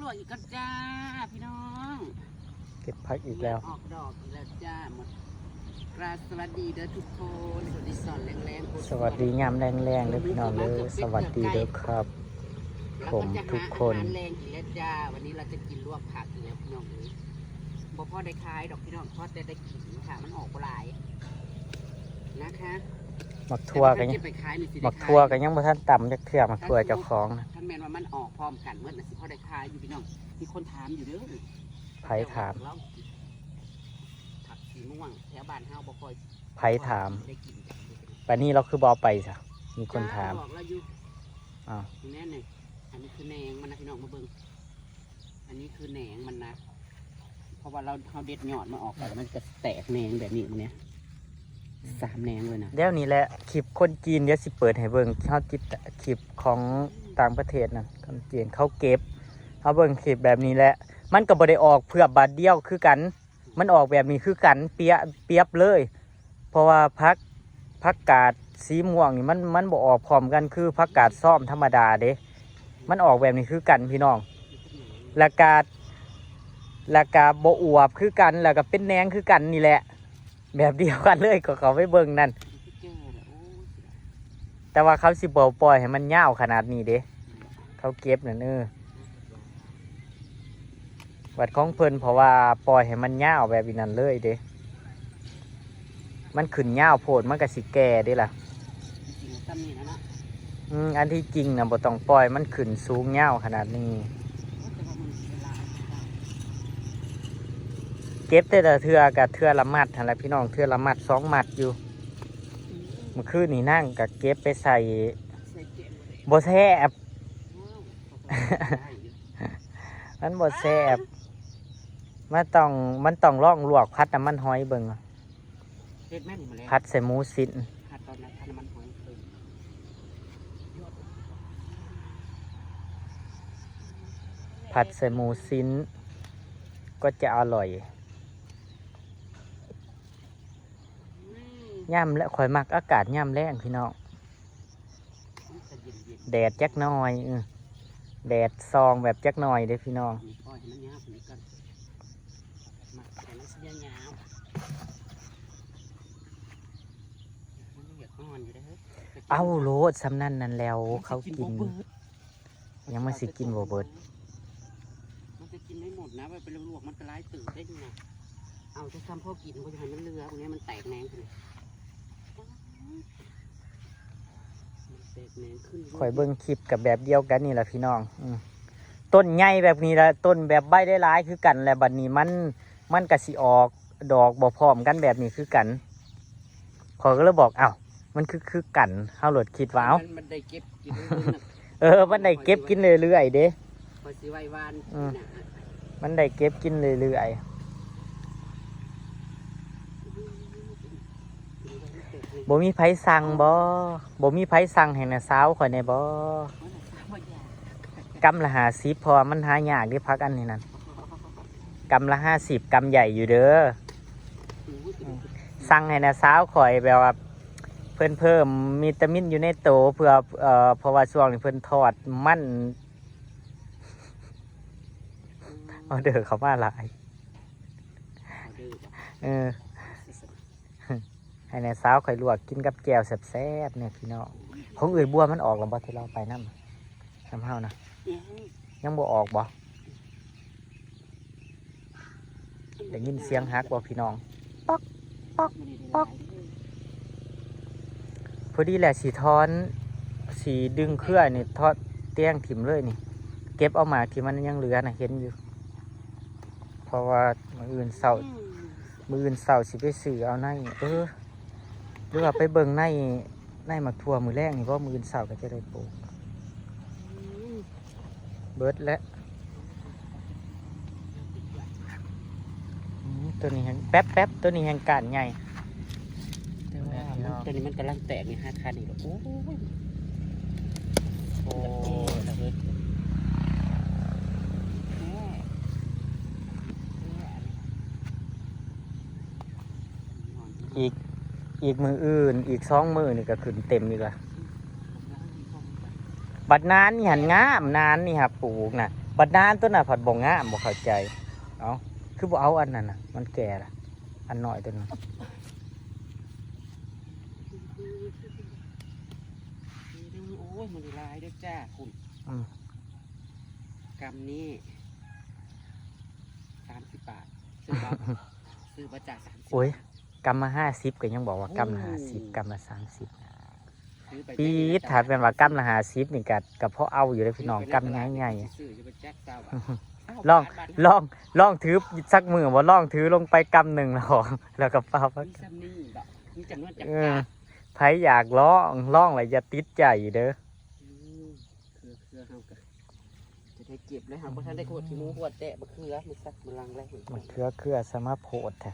ลวกอีกก็จ้าพี่น้องเก็บพักอีกแล้ว ออกดอกอีกแล้วจ้าหมดกราบสวัสดีเด้อทุกคนสวัสดีสอนแรงๆสวัสดียามแรงๆเลยพี่น้องเลยสวัสดีเด้อครับ ผมทุกคนเราก็จะหาอาหารแรงอีกแล้วจ้าวันนี้เราจะกินลวกผักอีกแล้วพี่น้องเลยบ่พ่อได้ขายดอกพี่น้องพ่อแต่ได้กินค่ะมันออกบ่หลายนะคะ หมักทั่วกันแต่ยังถ้าเบไปขายนี่สิได้หมักขายทั่วกันยังบ่ทันต่ำจักเทื่อหมักทั่วเจ้าของนะท่านแมนว่ามันออกพร้อมกันเมื่อน่ะสิพ่อได้ขายอยู่พี่น้องมีคนถามอยู่เด้อไผถามเรผักสีม่วงแถวบ้านเฮาบ่ค่อยไผถามได้กินจ้ะปานนี้เราคือบ่เอาไปจ้ะมีคนถามจ้บอกเราอยู่อ้าวแน่นี่อันนี้คือแหนงมันนะพี่น้องมาเบิ่งอันนี้คือแหนงมันนะ เพราะว่าเราเขาเด็ดยอดมาออกไปแล้วมันจะแตกแหนงแบบนี้มันเนี่ย สามแหนงเลยนะเดี๋ยวนี้แหละคลิปคนจีนเดี๋ยวสิเปิดให้เบิ่งเฮาจิตคลิปของต่างประเทศนั่นคนจีนเขาเก็บเฮาเบิ่งคลิปแบบนี้แหละ มันก็บ่ได้ออกเพื่อบาทเดียวคือกัน มันออกแบบนี้คือกันเปียเปียบเลย เพราะว่าพักพักกาดสีม่วงนี่มันมันบ่ออกพร้อมกันคือพักกาดซ่อมธรรมดาเด้มันออกแบบนี้คือกันพี่น้องล้วกาแล้วกาบ่อวบคือกันแล้วก็เป็นแนงคือกันนี่แหละ แบบเดียวกันเลยก็เขาไปเบิ่งนั่นเจอแล้วโอ้ยแต่ว่าเขาสิบ่ปล่อยให้มันยาวขนาดนี้เด้เขาเก็บนั่นเออวัดของเพิ่นเพราะว่าปล่อยให้มันยาวแบบนั้นเลยเด้ มันขึ้นยาวโพดมันก็สิแก่เด้ล่ะจริงๆตั้มนี่นะเนาะอืมอันที่จริงนะบ่ต้องปล่อยมันขึ้นสูงยาวขนาดนี้ แต่ว่ามันเวลา เก็บแต่ละเทือกับเทือละมัดหั่นแหละพี่น้องเทือละมัดสองมัดอยู่เมื่อคืนนี่นั่งกับเก็บไปใส่ใส่เกล็ดหมดเลยบ่แซ่บว้าวได้อยู่มันบ่แซ่บมันต้องมันต้องล่องลวกพัดน้ำมันหอยเบิ่งเฮ็ดแม่นมาแล้วพัดใส่หมูสินผัดตอนนั้นผัดน้ำมันหอยเคยผัดใส่หมูสินก็จะอร่อย อืม ย่ำและข่อยมักอากาศย่ำแรงพี่น้องแดดจักหน้อยแดดซองแบบจักหน้อยเด้พี่น้องๆนี่ปล่อาวกว่านี้ก่อนมาให้มันเสียยาวมันอยากนอนอยู่เด้อเฮ้ยเอาโลดสำนั่นนั่นแล้ว เขากิน ยังไม่สิกินบ่เบิดมันจะกินไม่หมดนะว่าไปลวกมันก็ร้ายตื่นได้ยังไงเอาจะทำพ่อกินก็จะให้มันเลือพวกนี้มันแตกแนงขึ้นมันแตกแหนง ขึ้นข่อยเบิ่งคลิปกับแบบเดียวกันนี่แหละพี่น้องอืมต้นใหญ่แบบนี้ละต้นแบบใบได้ร้ายคือกันแหละบัดนี้มันมันกะสิออกดอกบ่พร้อมกันแบบนี้คือกันข่อยก็เลยบอกเอ้ามันคือคือกันเฮาโหลดคิดว่าเอ้ามันได้เก็บกินเรื่อยๆน่ะเออ มันได้เก็บกินเรื่อยๆเด้คอยสิไว้วานอืมน่ะมันได้เก็บกินเรื่อยๆ บ่มีไผสั่งบ่บ่มีไผสั่งให้นะสาวข่อยในบ่กำละห้าสิบเพราะว่ามันหายากเด้พักอันนี้นั่นกำละห้าสิบกำใหญ่อยู่เด้อสั่งให้นะสาวข่อยแบบว่าเพิ่นเพิ่มวิตามินอยู่ในโตวเพื่อเอ่อเพราะว่าช่วงนี้เพิ่นทอดมันออเดอร์เขามาหลายเออ ให้ในสาวข่อยลวกกินกับแก้วแซ่บๆเนี่ยพี่น้องของอื่นบัวมันออกแล้วบ่ที่เราไปน้ำน้ำเฮานะยังบ่ออกบ่ได้ยินเสียงฮักบ่พี่น้องป๊อกป๊อกป๊อกพอดีแหละสีท้อน สีดึงเครื่อนี่ทอดเตี้ยงถิ่มเลยนี่ เก็บเอาหมากที่มันยังเหลือนะเห็นอยู่ เพราะว่ามืออื่นเสามืออื่นเสาสิไปสื่อเอาในเออ รือว่าไปเบิ่งในในหมักทั่วมือแรกนี่เพราะมืออื่นเสาก็จะได้ปลูกเบิดและอืมตัวนี้แฮงแป๊บแป๊บตัวนี้แหงการใหญ่แต่ว่ามันตัวนี้มันกำลังแตกในห้าคันอีกแล้วโอ้ยโอ้ระเบิดแอีก อีกมืออื่น อีกสองมือนี่ก็ขึ้นเต็มอีกละบัดนานนี่หันงามนานนี่ครับปลูกนะบัดนานตัวน่ะผัดบ่งามบ่เข้าใจเอาคือบ่เอาอันนั้นน่ะมันแก่ละอันน้อยตัวนั้นโอ้ยมันลายด้วยจ้าคุณอืมกำนี้สามสิบบาทซื้อบ่ซื้อมาจากสามสิบโอ้ย กำมาห้าสิบก็ยังบอกว่ากำละห้าสิบกำละสามสิบซื้อไปปีดถาดเป็นว่ากำละห้าสิบนี่กักับพ่อเอาอยู่เลยพี่น้องกำง่ายง่ายซื้อจะไปแจ็คเจ้าๆลองลองลองถือสักมือว่าลองถือลงไปกำหนึ่งแล้วแล้วก็เป้ามีซัมนี่แบบมีจำนวนจำเอกัอดไผอยากลองลองอะไรอย่าติดใจเด้อมเครือเครือเฮากันจะได้เก็บเลยครับเพราะท่านได้ขวดขี้หมูขวดแตะมะเขือมันสักมันลังแรกมันเครือเครือสมาโพดแท้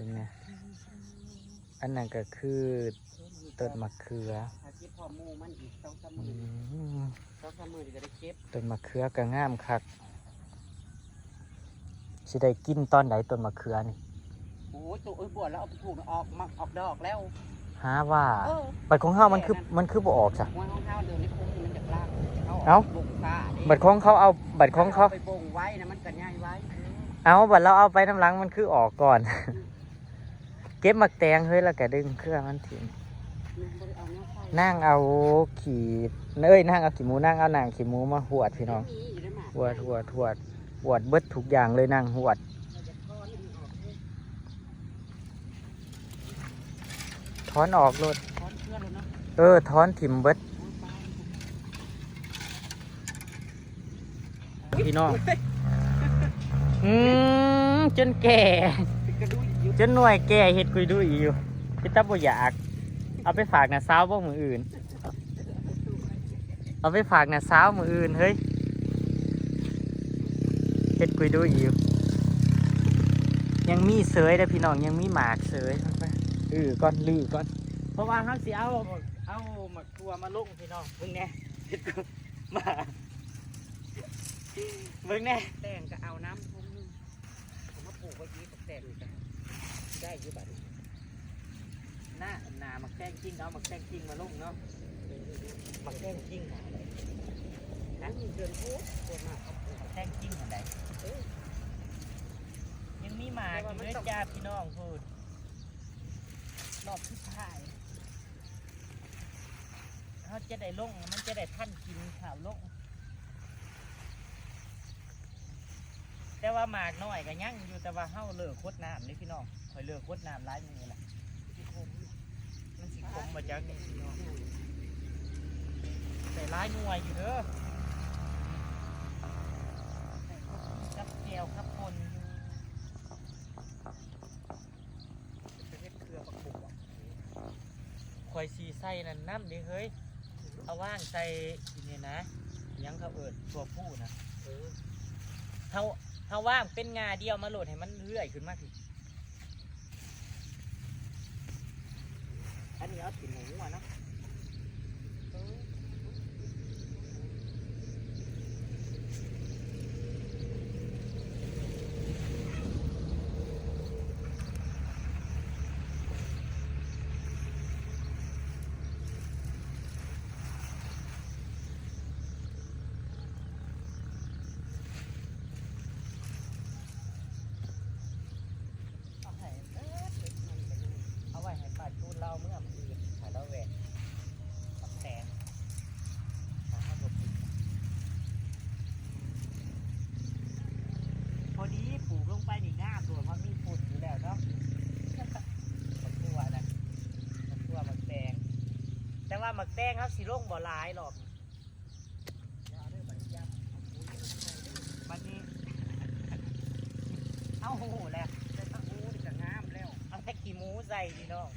เป็นไงอันนั้นก็คือต้นมะเขือถ้าเก็บพอหมูมันอีกสองสามอืมือมสองสามมือจะได้เก็บต้นมะเขือก็งามคักสิได้กินตอนไหนต้นมะเขือนี่โอ้ยตัวเอ้ยบวชแล้วเอาไปปลูกออกมาออกดอกแล้วหาว่าเออบัดของเฮามันคือมันคือบ่ออกจ้ะหัวของข้าวเดินในคุ้มนี่มันจะลากเอ้าบุกฟ้าดิบัดของเขาเอาบัดของเขาไปบ่งไว้นะมันก็ง่ายไว้เอาบัดเราเอาไปน้ำหลังมันคือออกก่อน เก็บหมักแตงเฮ้ยแล้วก็ดึงเครื่องมันทิ้งนั่งเอาขี่เอ้ยนั่งเอาขี่หมูนั่งเอาหนังขี่หมูมาหวดพี่น้องหมากหวดหวดหวดหวดเบิดทุกอย่างเลยนั่งหวดเราจะก้อนให้มันออกเลยถอนออกรถเออถอนถิ่มเบิดพี่น้อง อืมจนแก่ จนหน่วยแก่เฮ็ดกุยดูอีอยู่พี่ตับบ่อยาก เอาไปฝากน่ะสาวบ่มืออื่น เอาไปฝากน่ะสาวมืออื่นเฮ้ยเฮ็ดกุยดูอีอยู่ยังมีเสยเด้อพี่น้องยังมีหมากเสยไปเออก่อนลือก่อน เพราะว่าเฮาสิเอาเอาหมักทัวมาลงพี่น้องเบิ่งแน่เฮ็ดกูมาเบิ่งแน่แต่งก็เอาน้ำทุ่มนึงเอามาปลูกไว้ยีกับแต่งนี่กัน ได้อยู่บัดนี้หน้าหนาหมักแกงกิ้งเอาหมักแกงกิ้งมาลงเนาะหมักแกงกิ้งหาอะไรน้ำเดือนพุธตัวมากเขาปลูกหมักแกงกิ้งอะไรยังมีหมากอยู่ด้วยจ้าพี่น้องพูดรอบที่ท้ายเขาจะได้ลงมันจะได้ท่านกินข่าวลงแต่ว่าหมากน้อยก็ยังอยู่แต่ว่าเฮาเลิกโคดน้ำนี่พี่น้อง คอยเลิกโคดน้ำร้ายมือละที่คมมันสิคมมาจากนี่พี่น้องแต่ร้ายหน่วยอยู่เด้อกับเกลียวกับคนอยู่จะเฮ็ดเครือประกบอะคอยสีใส่นั่นน้ำดิเฮ้ย เอาว่างใส่อีนี่นะ ยังเขาเอิดตัวผู้นะเออเฮาเฮาว่างเป็นงาเดียวมาโหลดให้มันเลื่อยขึ้นมาสิอัน กินหมูอะเนาะ เออ เอาให้เอิ้ดเล็กมันไปเลยเอาไว้ให้ป้าจูนเล่าเมื่อมันดีหาเราแหวกตับแตงหาข้าวบดกินพอดีปลูกลงไปนี่งามด้วยเพราะมีฝุ่นอยู่แล้วเนาะ มันตัวนะมันตัวมันแตง แต่ว่า หมักแตงเขาสิลงบ่หลายหรอกอย่าเด้อบัดนี้ย่ำเอาปุ๋ยเอาใส่เด้อบัดนี้ เอาหูแหละแต่ถ้าโอ้นี่ก็งามแล้ว เอาแค่ขี้หมูใส่พี่น้อง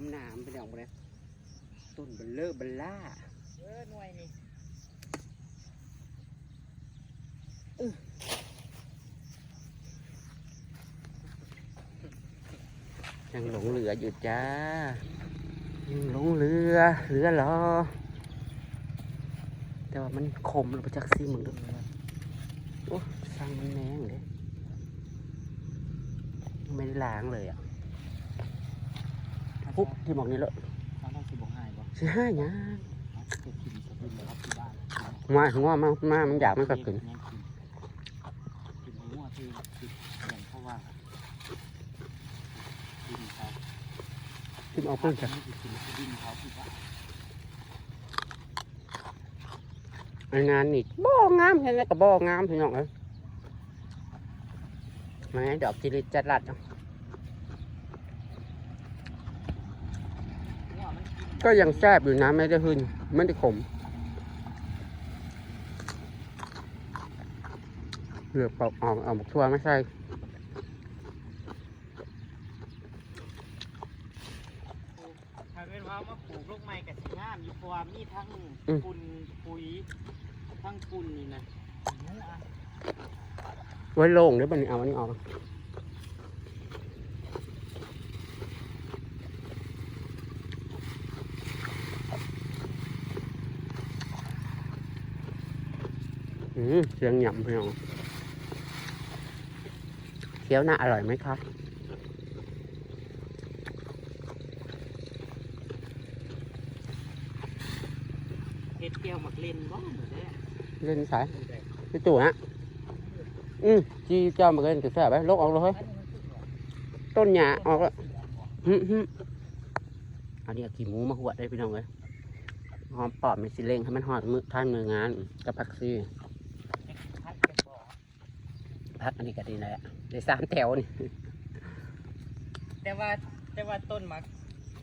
มหนามเป็นอย่างไรต้นเบลเลอร์เบลล่าเออหน่วยนี่ยังหลงเหลืออยู่จ้า ยังหลงเหลือ เหลือเหรอ แต่ว่ามันคมเราไปจักซี่มึงดูโอ้สร้างมันแนงเลย ไม่ได้ล้างเลยอะ ปุ๊บที่บอกนี่เลยเขาต้องสิบอกให้บ่สิห้าหยังเอาไปกินสะดุ้งแล้วที่บ้านมาถึงว่ามามามันอยากมันก็กินกินกินหัวที่กินอย่างเพราะว่ากินเขาที่เอาเพิ่งจะจะไม่กินกินเขาที่บ้านไอ้งานนี่บ่งามเห็นไหมก็บ่งามพี่น้องเอ้ยมาไงดอกจิริตจัดรัดเนาะ หัวมัน กินก็ยังแซ่บอยู่นะไม่ได้หึนไม่ได้ขม เหลือกปอกออกเอาหมกทั่วไม่ใช่ถ้าเป็นว่ามาปลูกลูกไม้กับสีงามอยู่เพราะว่ามีทั้งปุ่นปุ๋ยทั้งปุ่นนี่นะหัวไว้โล่งเดี๋ยวมันเอาอันนี้ออก เสียงหย่ำพี่น้องเคี้ยวหน้าอร่อยไหมคะเฮ็ดแก้วหมักเล่นบ้างเหมือนเด้เล่นสายพี่ตู่ฮะอืมจีเจ้ามาเล่นกระแสไปลกออกเลยเฮ้ยต้นหญ้าออกแล้วฮึฮึอันนี้เอาขี้หมูมาหวดได้พี่น้องเลยหอมปอบไม่สิเล่งให้มันหอดมือท่านมืองานกับผักซีพัดเป็นบ่อ พักอันนี้ก็ดีนะได้สามแถวนี่แต่ว่าแต่ว่าต้นหมัก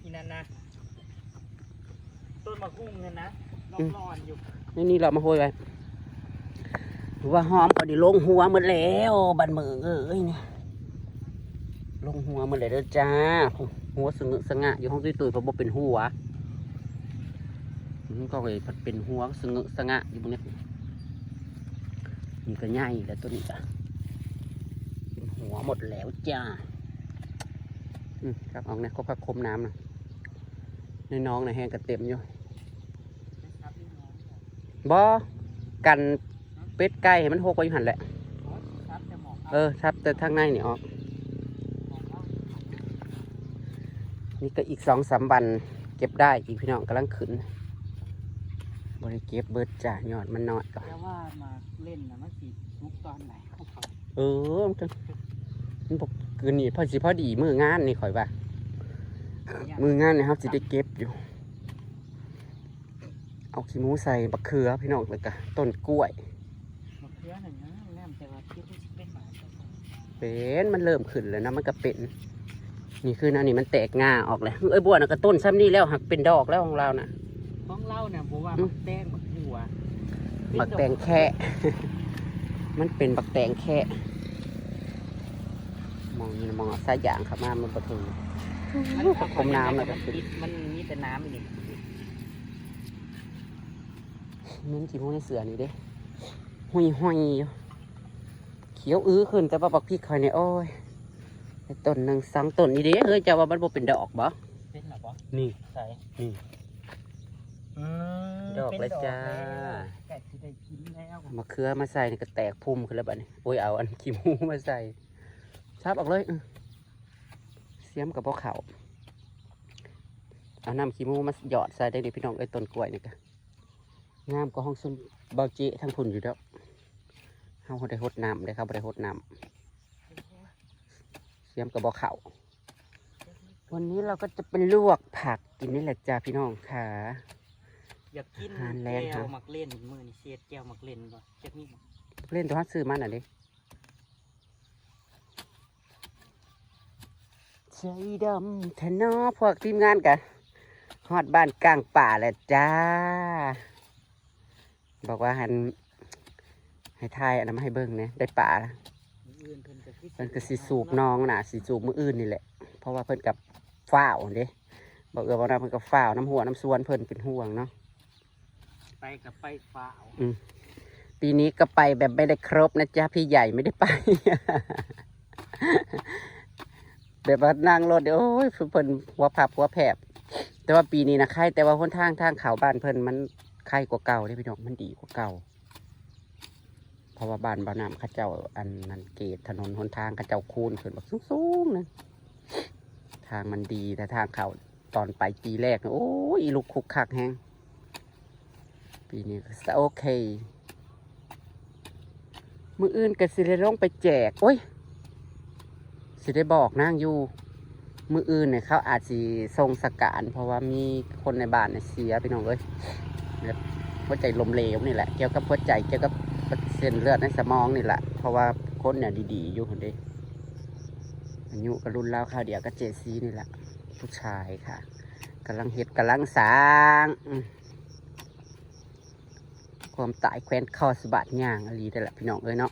อีนั่นนะต้นหมักหุ้งเนี่ยนะร้อนๆอยู่นี่นี่เรามาโหยไปว่าหอมก็ไดีลงหัวหมดแล้วบันเมืองเอ้ยเนี่ยลงหัวหมดเลยเด้อจ้า หัวสงึกสงะอยู่ห้องตุ้ยตุ้ยเพราะบ่เป็นหัวมันก็เลยเป็นหัวสงึกสงะอยู่บนนี้นี่ก็ง่ายแล้วตัวนี้จ้ะเป็น หัวหมดแล้วจ้าอืมครับเอาเนี่ยก็พักคมน้ำนะในน้องในะแห้งกระเต็มอยู่นะครับพี่น้องบ่กันเป็ดไก่ให้มันหกไว้อยู่หันแหละอ๋อครับจะหมอกเออครับแต่ทางในนี่ออกนี่ก็อีกสองสามวันเก็บได้อีกพี่น้องกำลังขึ้นบริเก็บเบิดจ่ายอดมันน้อยก่อนแต่ว่ามาเล่นนะมันสีลุกตอนไหนของเขาเออมันก็ มันบอกคืนนี้พอสิพอดีมืองานนี่ข่อยว่า มืองานนี่ครับสิได้เก็บอยู่ เอาขี้หมูใส่บักเขือพี่น้องเลยกะต้นกล้วยมะเขือหนึ่งนะแม่แต่ว่าคิดว่าสิเป็นหมาเจ้าของเป็นมันเริ่มขึ้นแล้วนะมันก็เป็น นี่คือนะนี่มันแตกงาออกเลยเอ้ยบัวนะก็ต้นซ้ำนี่แล้วหักเป็นดอกแล้วของเรานะ ของเราเนี่ยบอกว่าอืมบักแตงบักหัวบักแตงแค่ มันเป็นบักแตงแค่ มองนี่มองเอาสายยางเข้ามามันประตูมันประคมน้ำเลยมันติดมันมีแต่น้ำนี่เน้นขี้มูกในเสือนี่เด้หุยหุยอยู่เขียวอื้อขึ้นแต่ว่าบักพริกคอยเนี่ยโอ้ยไอ้ต้นหนึ่งสองต้นนี่เด้เฮ้ยเจ้าว่ามันบ่เป็นดอกบ่เป็นหรอปะนี่ใส่นี่อืมดอกเป็นเลยจ้าแล้วแกะสิได้กินแล้วมะเขือมาใส่นี่ก็แตกพุ่มขึ้นแล้วบัดนี้โอ้ยเอาอันขี้หมูมาใส่ ชับออกเลยอื้อเสียมกับพวกเขาเอาน้ำขี้หมูมาหยอดใส่ได้ดิพี่น้องไอ้ยต้นกล้วยนี่ก็งามก็ห้องซุ่มเบาเจทั้งพุ่นอยู่แล้วเฮาได้หดน้ำได้ครับบ่ได้หดน้ำเสียมกับบ่เขาวันนี้เราก็จะเป็นลวกผักกินนี่แหละจ้าพี่น้องค่ะ อยากกินอาหารแรงแก้วค่ะมักเล่นมื้อนี้เสียดแก้วมักเล่นบ่จักนี่บ่เล่นตัวฮัตซื้อมันอะดิ ใจดำทะเนอพวกทีมงานกันฮอดบ้านกลางป่าแล้วจ้า บอกว่าหันให้ทายอันนั้นมาให้เบิ่งเนี่ยได้ป่ามื้ออื่นเพิ่นก็คือเพิ่นก็สิสูบน้องน่ะสิสูบมืออื่นนี่แหละ เพราะว่าเพิ่นกับฝ้าวเด้บอกเออบอกนะเพิ่นกับฝ้าวน้ำหัวน้ำสวนเพิ่นเป็นห่วงเนาะไปกับไปฟ้าวปีนี้ก็ไปแบบไม่ได้ครบนะจ๊ะพี่ใหญ่ไม่ได้ไป แบบว่านั่งรถเดี๋ยวโอ้ยเพิ่นหัวผับหัวแผบแต่ว่าปีนี้นะใครแต่ว่าหนทางทางเขาบ้านเพิ่นมันใครกว่าเก่าเด้พี่น้องมันดีกว่าเก่าเพราะว่าบ้านบ้านน้ำข้าเจ้าอันนั้นเกตถนนหนทางข้าเจ้าคูนขึ้นแบบสูงๆนะทางมันดีแต่ทางเขาตอนไปปีแรกนะโอ้ยลูกคุกคักแฮงปีนี้ก็โอเค มืออื่นก็สิได้ลงไปแจก โอ้ย สิได้บอกนางอยู่ มืออื่นเนี่ยเขาอาจสิทรงสการเพราะว่ามีคนในบ้านเนี่ยเสียไปน้องเอ้ยแบบหัวใจลมเหลวนี่แหละเกี่ยวกับหัวใจเกี่ยวกับเส้นเลือดในสมองนี่แหละเพราะว่าคนเนี่ยดีๆอยู่คนเดีอายุก็รุ่นเล่าวข้าวเดียวก็เจซีนี่แหละผู้ชายค่ะกำลังเฮ็ดกำลังสางความตายแคว้นคอสะบัดย่างอหลีแต่ละพี่น้องเอ้ยเนาะ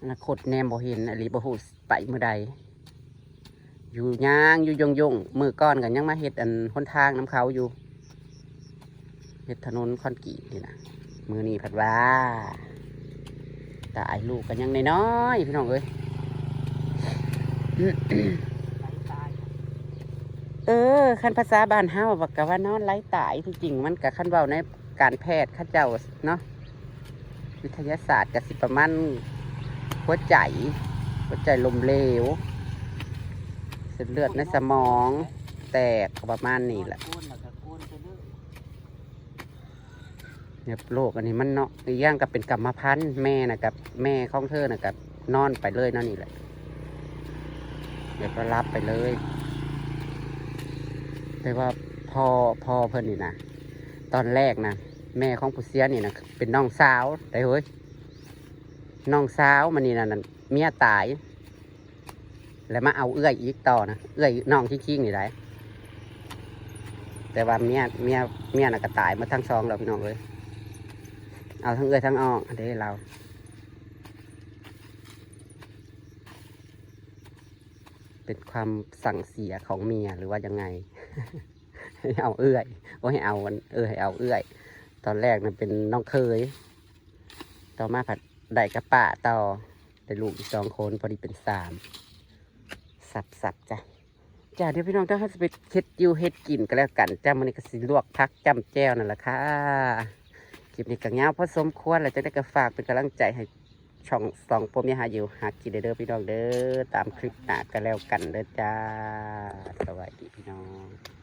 อนาคตแนมบ่เห็นอหลีบ่ฮู้ไปเมื่อใด อยู่ย่างอยู่ยงยงมือก้อนกันยังมาเฮ็ดอันหนทางน้ำเขาอยู่เฮ็ดถนนคอนกรีตนี่นะมือนี้ผัดว่าตายลูกกันยังน้อยๆพี่น้องเอ้ยเออคันภาษาบ้านเฮาบอกกะว่านอนไร้ตายที่จริงมันกับคันเว้าในการแพทย์ข้าเจ้าเนาะวิทยาศาสตร์กับสิประมาณ หัวใจ หัวใจลมเหลวเส้นเลือดในสมอง แตกประมาณนี้แหละเนี่ยโรคอันนี้มันเนาะอีกอย่างก็เป็นกรรมพันธุ์แม่นะกับ แม่ของเธอนะกับ นอนไปเลยนาะนี่แหละ เดี๋ยวก็รับไปเลย แต่ว่าพ่อพ่อเพิ่นนี่นะตอนแรกนะแม่ของผู้เสียนี่นะเป็นน้องสาวได้เฮ้ย น้องสาวมันนี่นั่นเมียตาย แล้วมาเอาเอื้อยอีกต่อนะเอื้อยน้องชิงๆนี่ได้แต่ว่าเมียเมียเมียน่ะก็ตายมาทั้งสองแล้วพี่น้องเลยเอาทั้งเอื้อยทั้งอ่องเด้เราเป็นความสั่งเสียของเมียหรือว่ายังไง ให้เอาเอื้อยว่าให้เอาเออให้เอาเอื้อย ตอนแรกนั้นเป็นน้องเคย ต่อมาผัด ได้กระปะต่อได้ลูกอีกสองคนพอดีเป็นสามสับสับจ้ะจ้ะเดี๋ยวพี่น้องต้องให้สไปเฮ็ดยูเฮ็ดกินก็แล้วกันจ้ามันนี้ก็สิลวกพักจำแจ้วนั่นแหละค่ะคลิปนี้ก็เงาพอสมควรแล้วจะได้ก็ฝากเป็นกำลังใจให้ช่องสองพวกนี้หาอยู่หากินเด้อพี่น้องเด้อตามคลิปหน้าก็แล้วกันเด้อจ้าสวัสดีพี่น้อง